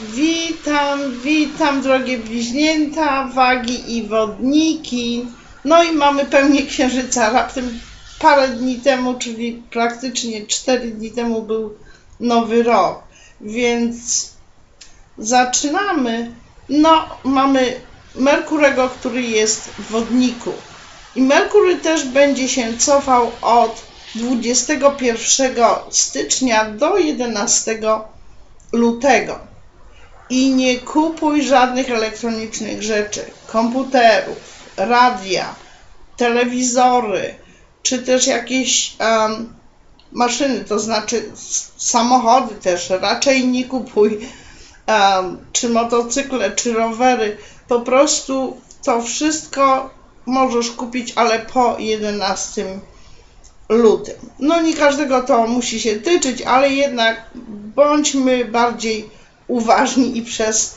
Witam, witam drogie bliźnięta, wagi i wodniki. No i mamy pełnię księżyca. Raptem parę dni temu, czyli praktycznie 4 dni temu był nowy rok. Więc zaczynamy. No, mamy Merkurego, który jest w wodniku. I Merkury też będzie się cofał od 21 stycznia do 11 lutego. I nie kupuj żadnych elektronicznych rzeczy, komputerów, radia, telewizory, czy też jakieś em, maszyny, to znaczy samochody też raczej nie kupuj, em, czy motocykle, czy rowery. Po prostu to wszystko możesz kupić, ale po 11 lutym. No nie każdego to musi się tyczyć, ale jednak bądźmy bardziej uważni i przez,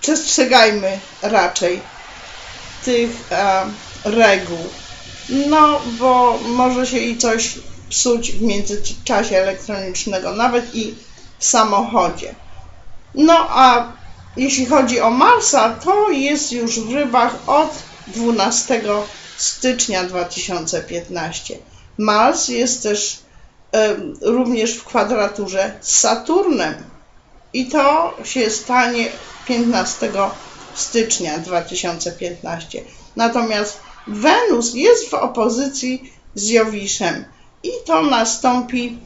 przestrzegajmy raczej tych e, reguł. No, bo może się i coś psuć w międzyczasie elektronicznego, nawet i w samochodzie. No a jeśli chodzi o Marsa, to jest już w rybach od 12 stycznia 2015. Mars jest też em, również w kwadraturze z Saturnem i to się stanie 15 stycznia 2015. Natomiast Wenus jest w opozycji z Jowiszem i to nastąpi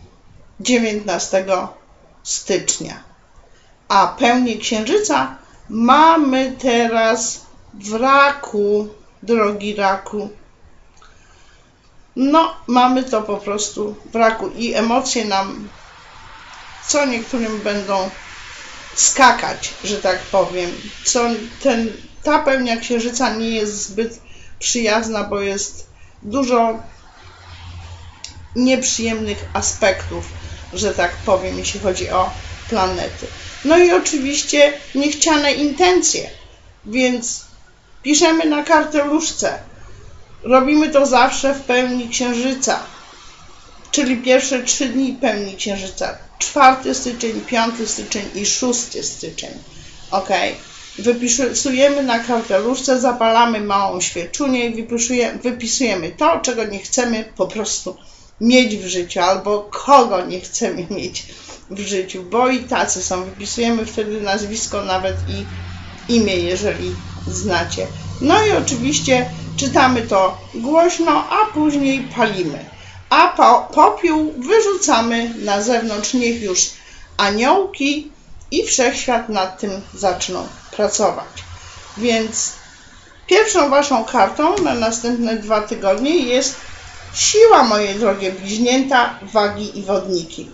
19 stycznia. A pełnię księżyca mamy teraz w raku, drogi raku. No, mamy to po prostu w raku i emocje nam co niektórym będą skakać, że tak powiem. Co ten, ta pełnia księżyca nie jest zbyt przyjazna, bo jest dużo nieprzyjemnych aspektów, że tak powiem, jeśli chodzi o planety. No i oczywiście niechciane intencje, więc piszemy na karteluszce. Robimy to zawsze w pełni księżyca, czyli pierwsze trzy dni pełni księżyca. 4 styczeń, 5 styczeń i 6 styczeń. Ok. Wypisujemy na karteluszce, zapalamy małą świeczunię i wypisuje, wypisujemy to, czego nie chcemy po prostu mieć w życiu, albo kogo nie chcemy mieć w życiu, bo i tacy są. Wypisujemy wtedy nazwisko, nawet i imię, jeżeli znacie. No i oczywiście czytamy to głośno, a później palimy. A po, popiół wyrzucamy na zewnątrz, niech już aniołki i wszechświat nad tym zaczną pracować. Więc pierwszą waszą kartą na następne dwa tygodnie jest siła, moje drogie bliźnięta, wagi i wodniki.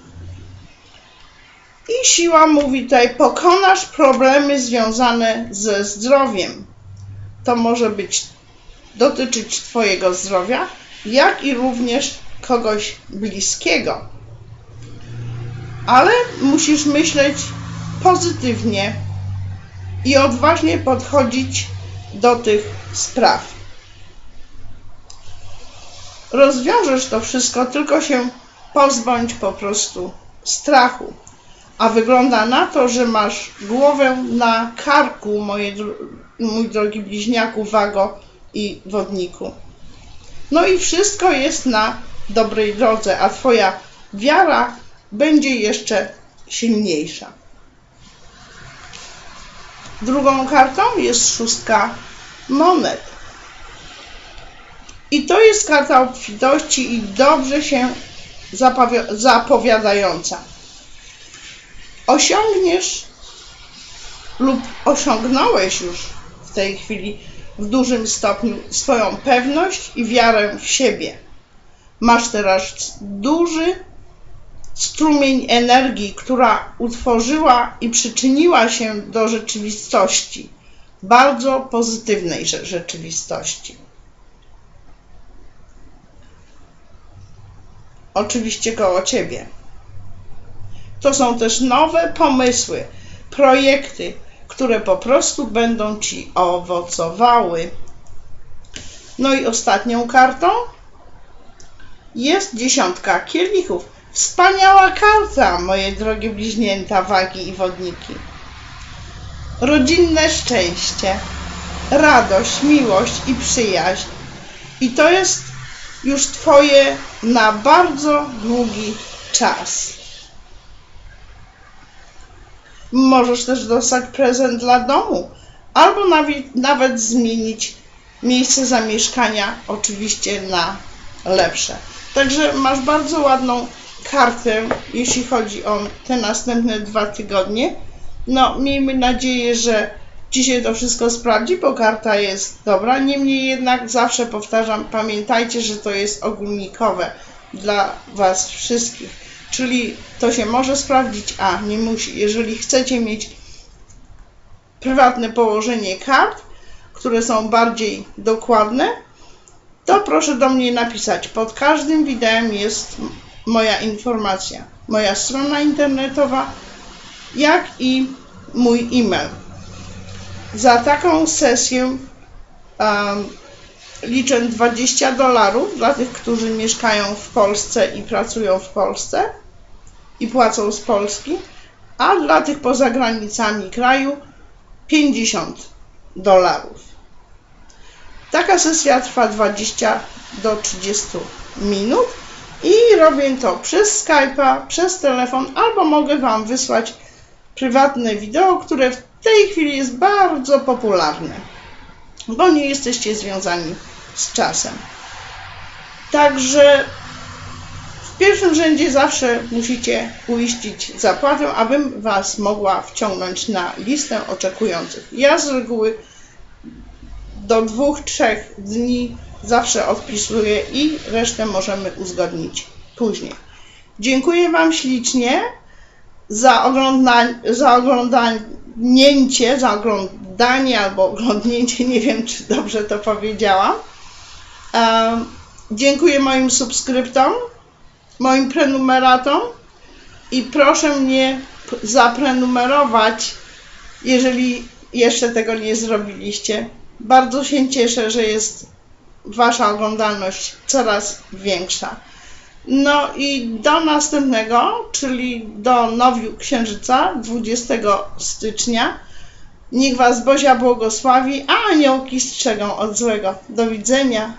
I siła mówi tutaj, pokonasz problemy związane ze zdrowiem. To może być dotyczyć Twojego zdrowia, jak i również kogoś bliskiego. Ale musisz myśleć pozytywnie i odważnie podchodzić do tych spraw. Rozwiążesz to wszystko, tylko się pozbądź po prostu strachu. A wygląda na to, że masz głowę na karku, moje, mój drogi bliźniaku, wago i wodniku. No i wszystko jest na dobrej drodze, a Twoja wiara będzie jeszcze silniejsza. Drugą kartą jest szóstka monet. I to jest karta obfitości i dobrze się zapowi- zapowiadająca. Osiągniesz lub osiągnąłeś już w tej chwili w dużym stopniu swoją pewność i wiarę w siebie. Masz teraz duży strumień energii, która utworzyła i przyczyniła się do rzeczywistości, bardzo pozytywnej rze- rzeczywistości. Oczywiście koło ciebie. To są też nowe pomysły, projekty, które po prostu będą ci owocowały. No i ostatnią kartą jest dziesiątka kielichów. Wspaniała karta, moje drogie bliźnięta, wagi i wodniki. rodzinne szczęście, radość, miłość i przyjaźń. I to jest już Twoje na bardzo długi czas. Możesz też dostać prezent dla domu, albo nawet, zmienić miejsce zamieszkania, oczywiście na lepsze. Także masz bardzo ładną kartę, jeśli chodzi o te następne dwa tygodnie. No, miejmy nadzieję, że się to wszystko sprawdzi, bo karta jest dobra. Niemniej jednak zawsze powtarzam, pamiętajcie, że to jest ogólnikowe dla Was wszystkich. Czyli to się może sprawdzić, a nie musi. Jeżeli chcecie mieć prywatne położenie kart, które są bardziej dokładne, to proszę do mnie napisać. Pod każdym wideem jest moja informacja, moja strona internetowa, jak i mój e-mail. Za taką sesję um, liczę 20 dolarów dla tych, którzy mieszkają w Polsce i pracują w Polsce i płacą z Polski, a dla tych poza granicami kraju 50 dolarów. Taka sesja trwa 20 do 30 minut i robię to przez Skype'a, przez telefon, albo mogę Wam wysłać prywatne wideo, które w tej chwili jest bardzo popularne, bo nie jesteście związani z czasem. Także w pierwszym rzędzie zawsze musicie uiścić zapłatę, abym Was mogła wciągnąć na listę oczekujących. Ja z reguły do dwóch, trzech dni zawsze odpisuję i resztę możemy uzgodnić później. Dziękuję Wam ślicznie za, ogląda, za oglądnięcie, za oglądanie albo oglądnięcie, nie wiem czy dobrze to powiedziałam. Em, dziękuję moim subskryptom, moim prenumeratom i proszę mnie zaprenumerować, jeżeli jeszcze tego nie zrobiliście. Bardzo się cieszę, że jest Wasza oglądalność coraz większa. No i do następnego, czyli do Nowiu Księżyca 20 stycznia. Niech Was Bozia błogosławi, a aniołki strzegą od złego. Do widzenia.